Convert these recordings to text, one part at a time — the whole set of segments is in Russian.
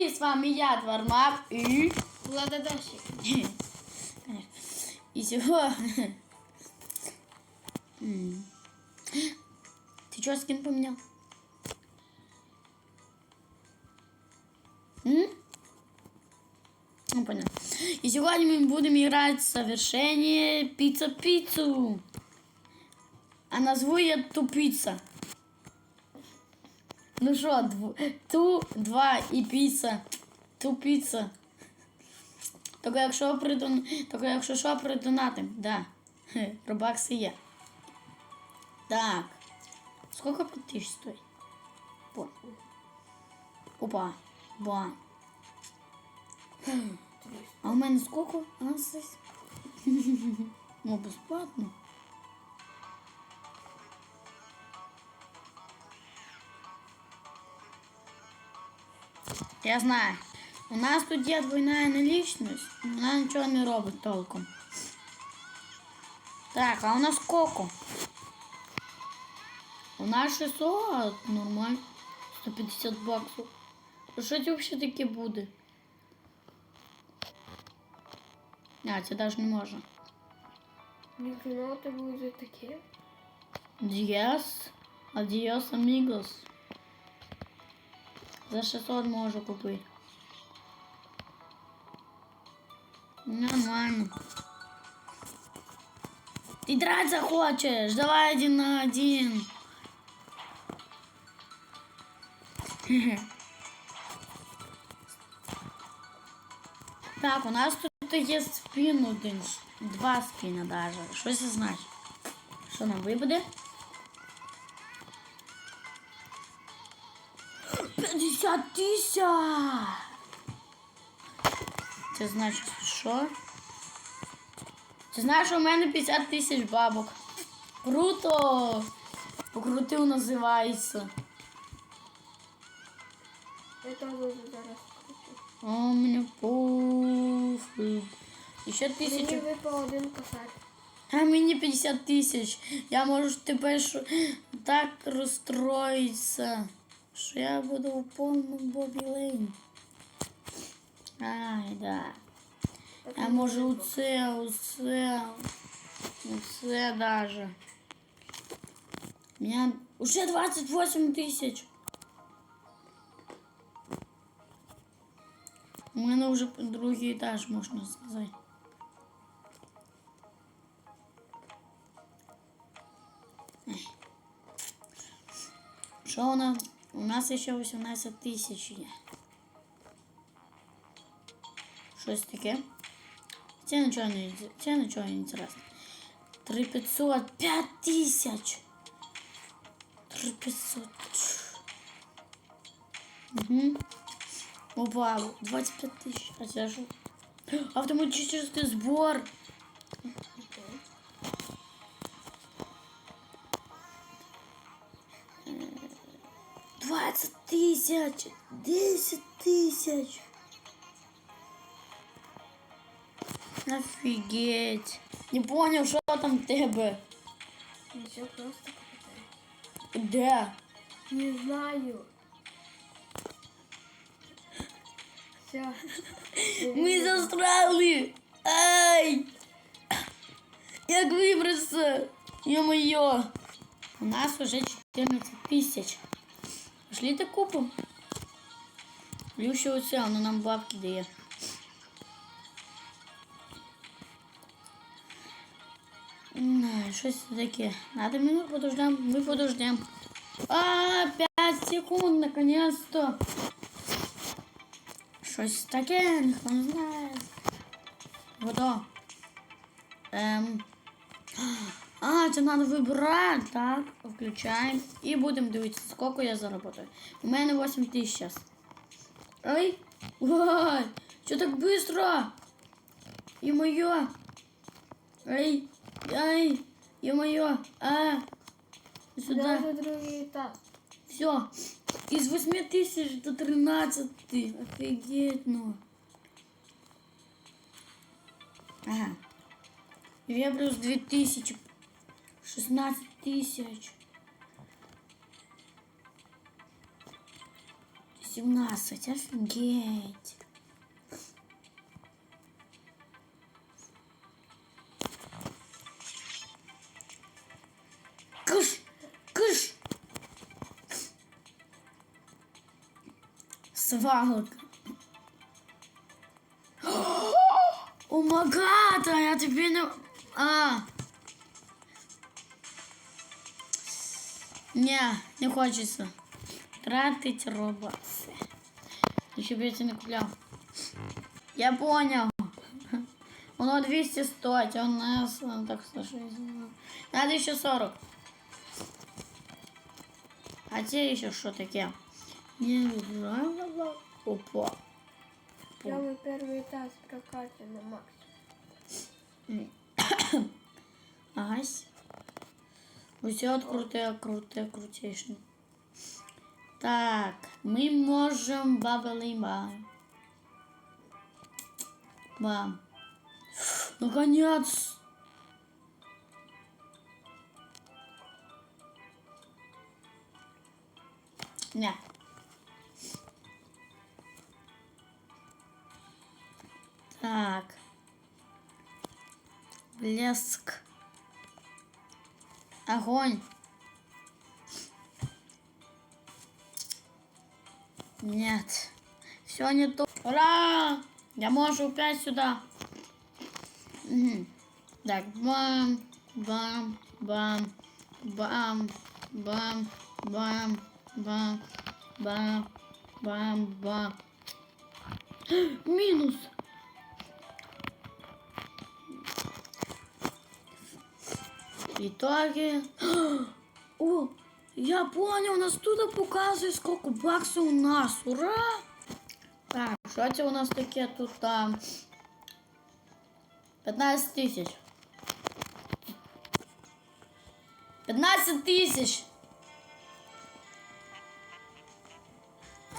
С вами я, Твармап, и... Влада Даші. И сегодня... Ты что, скин поменял? М? Ну, понятно. И сегодня мы будем играть в совершение пицца-пиццу. А назву я тупица. Ну что, дв... ту, два и піца. Тупіца. Тільки якщо придон... Тільки якщо що придонатим, да. Робакси є. Так. Сколько тысяч стоит? По. Опа. Ба. А у мене сколько? А, сись. Ну, безплатно. Я знаю. У нас тут є двойна наличність, вона нічого не робить толком. Так, а у нас сколько? У нас 600, нормально. 150 баксов. А Що це взагалі таке буде? А, це навіть не можна. Ніхрена то буде таке. Диас. Адіос, амігос. За 600 можу купити. Нормально. Ты драться хочешь? Давай один на один. Так, у нас тут є спин один. Два спина даже. Що це значить? Що нам випаде? 50 тисяч! Це значить що? Ти знаєш, у мене 50 тисяч бабок. Круто! Покрутив називається. Буду зараз. О, мені пофіг. І ще Мені тисячу. випав один косарь. А мені 50 тисяч. Я можу тепер так розстроїтися, що я буду у повному Бобі Лейн. Ай, да. Я можу у це, у це, у це даже. У меня уже 28 тисяч. У мене вже другий етаж, можна сказати. Що у нас? У нас ще 18 тисяч є. Щось таке. Це нічого не, це нічого не інтересно. 3500, 5 тисяч. 3500. Угу. Опа, 25 тисяч. А це що? Автоматичний збор. тисяч, десять тисяч. Офігеть. Не понял, що там в тебе. Нічого просто капітан. Де? Не знаю. Все. Ми застряли. Ай! Як вибратися? Ё-моё. У нас уже 14 тысяч. Пошли ты купим. Люша оце, воно нам бабки дає. Не, щось таке. Надо минут подождем. Мы подождем. А, 5 секунд, наконец-то. Щось таке, ніхто не знає. Вода. Ем. А, це треба вибирати. Так, включаємо. І будемо дивитися, скільки я заработаю. У мене 8 тисяч зараз. Ай! Ой! Що так быстро? І моє. Ай! Ай! І моє. А! Сюди. Даже другий етап. Все. Из 8 тысяч до 13. Офигеть, ну. Ага. Я плюс 2000. 16 тысяч. 17, офигеть. Кыш, кыш. Свалка. О магата, я тебе не... А. Не, не хочется тратить робоксы. Еще бы я тебе не куплял. Я понял. Оно 200 стоит, у нас ну, так 160. Надо еще 40. А те еще что такие? Не знаю. Опа. Я мой первый этаж прокатил на максимум. Агась. Усе от круте, круте, крутейший. Так, мы можем бабали бам. Бам. Наконец. Не. Так. Блеск. Огонь. Нет. Все не то. Ура! Я могу опять сюда. Так, бам, бам, бам, бам, бам, бам, бам, бам, бам, бам. Минус. В итоге... О, я понял, у нас тут показывает, сколько баксов у нас. Ура! Так, що це у нас таке тут там? 15 тисяч. 15 тисяч.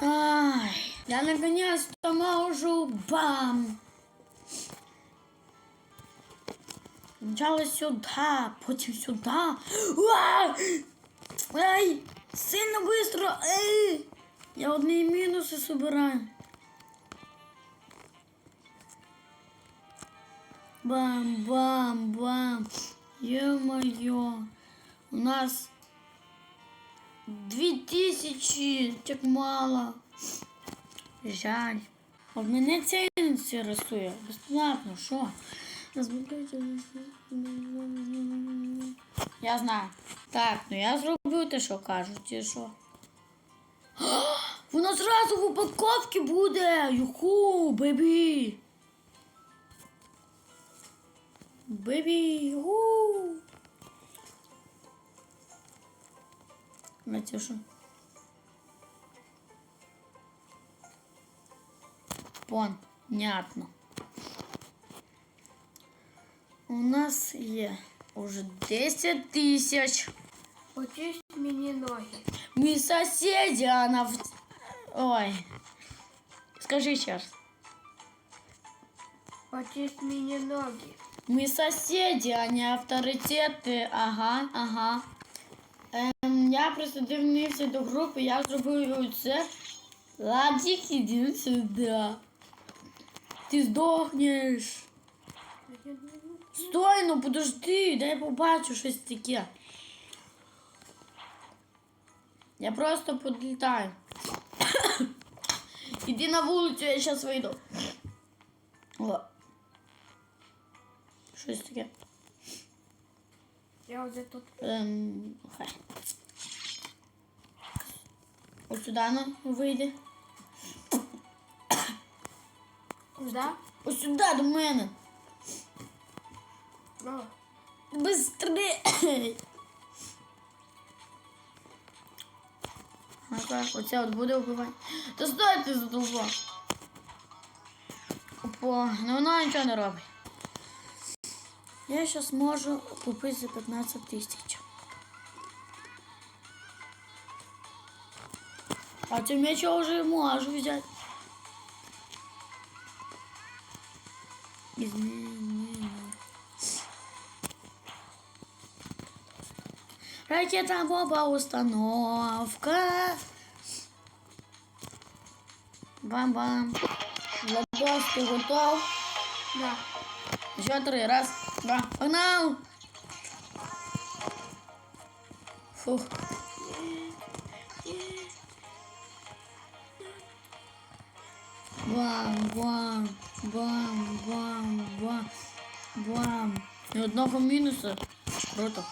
Ай, я наконец-то можу бам. Сначала сюда, потім сюда. Уа! Ай, сильно быстро. Эй! Я одні мінуси собираю. Бам-бам-бам. Ё-моё. У нас дві тисячі, так мало. Жаль. А в мене це інтересує. Безплатно, що? Я знаю. Так, ну я зроблю те, що кажуть, і що. Воно зразу в упаковці буде. Юху, бебі. Бебі, юху. Натюша. Понятно. У нас є уже 10 тисяч. Почисть мені ноги. Мы соседи, она в... Ой. Скажи сейчас. Почисть мені ноги. Мы соседи, а не авторитети. Ага, ага. Ем, я присоединився до групи, я зробив це. Ладік, іди сюди. Ти здохнеш. Стой, ну подожди, дай побачу щось таке. Я просто подлітаю. Іди на вулицю, я зараз вийду. О. Щось таке. Я вже тут. Ем, хай. Ось сюди ну, вийди. Куди? Ось сюди до мене. О, Быстрей! Ага, оце от буде вбивати. Та стой ти задовбав. Опа, ну вона нічого не робить. Я зараз можу купити за 15 тисяч. А ти меч я вже можу взяти. Ракета Боба установка. Бам-бам. Владос, ти готов? Да. Еще три. Раз, два. Погнал! Фух. Бам, бам, бам, бам, бам, бам. І одного мінуса. Круто.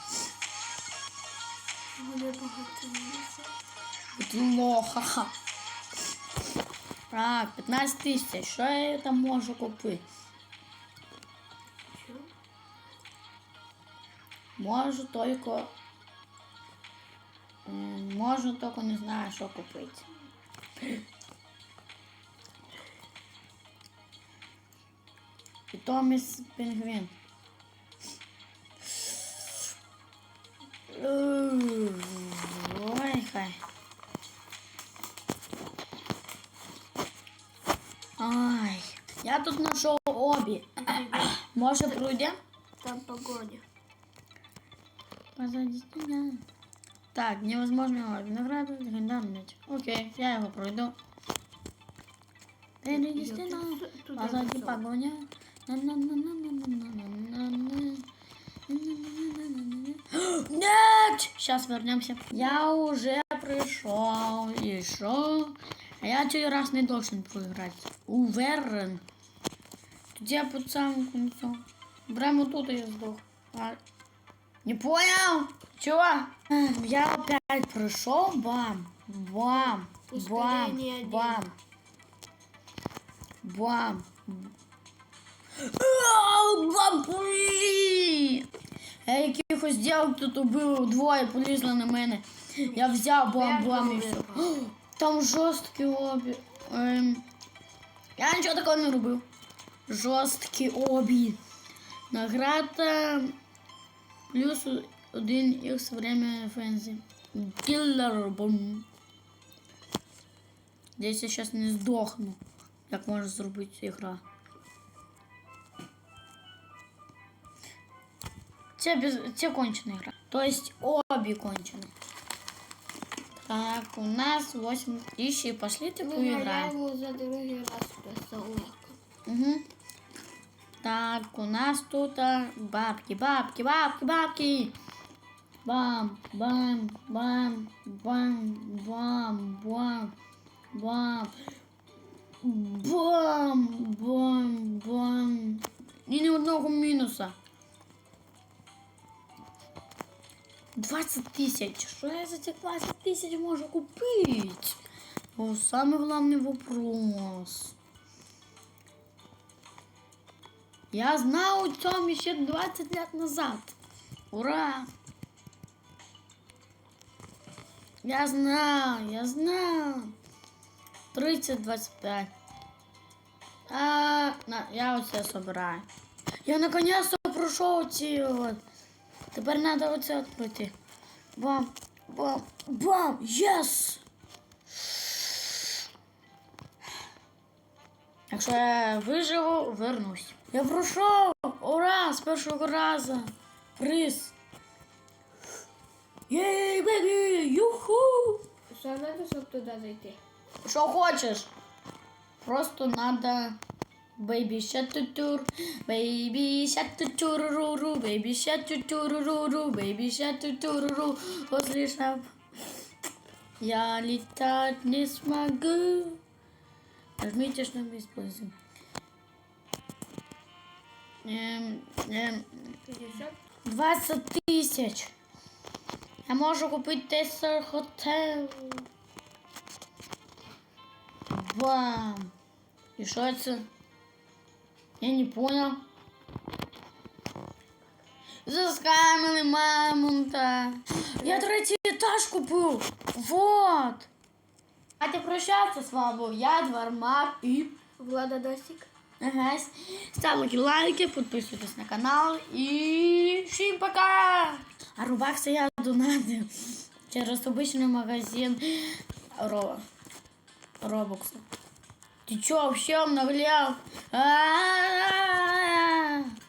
Буде багато місця. Плохо. ха. Так, 15 тисяч. Що я там можу купити? Що? Можу только... м, Можу только не знаю, що купити. Томіс Пінгвін. Ой, хай. Ай, я тут нашел обе. Может, пройдем? Там погоди. Позади меня. Так, невозможно виноград, Винограда, меч. Окей, я его пройду. Ты не Позади погоня. Нет! Сейчас вернемся. Я уже пришел. И шо? А я через раз не должен проиграть. Уверен. Тут я под самым. Прямо тут я сдох. А... Не понял? Чего? Я опять пришел. Бам. Бам. Бам. Бам. Бам. Бам. Блін! Я якихось дів тут убив, двоє полізли на мене. Я взяв бам-бам і все. Там жорсткі обі. Ем, я нічого такого не робив. Жорсткі обі. Награда плюс один ікс время фензі. Киллер бум. Десь я зараз не здохну. Як може зробити ця Це, без... це кончена гра. Тобто обі кончені. Так, у нас 8 тисяч. і Пошли таку играем. Виграємо за другий раз просто легко. Угу. Так, у нас тут а, бабки, бабки, бабки, бабки. Бам, бам, бам, бам, бам, бам, бам. Бам, бам, бам. І ні одного мінуса. 20 тисяч. Що я за ці 20 тисяч можу купити? О, самый главный вопрос. Я знал о том еще 20 лет назад. Ура! Я знал, я знал. 30-25. А, на, я оце собираю. Я наконец-то пройшов ці от. Тепер треба оце от пройти. Бам, бам, бам, єс! Якщо я виживу, вернусь. Я пройшов! Ура! З першого разу! Приз! Єй, бебі! Юху! Що треба, щоб туди зайти? Що хочеш? Просто надо Baby shut to tour, baby shut to turururu, baby shut to turururu, baby shut to turururu. Услышав, я летать не смогу. Нажмите, что мы используем. Эм, эм, 20 тысяч. Я могу купить Тесер Хотел. Бам! И что это? Я не понял. Заскамили мамонта. Я третій етаж купив. Вот. А ти прощатися з вами був я, Двармак і... Влада Досик. Ага. Ставте лайки, підписуйтесь на канал і всім пока! А рубакса я донатив через обичний магазин Ро... Робокса. Ты чё, вообще обнаглял? А -а -а -а.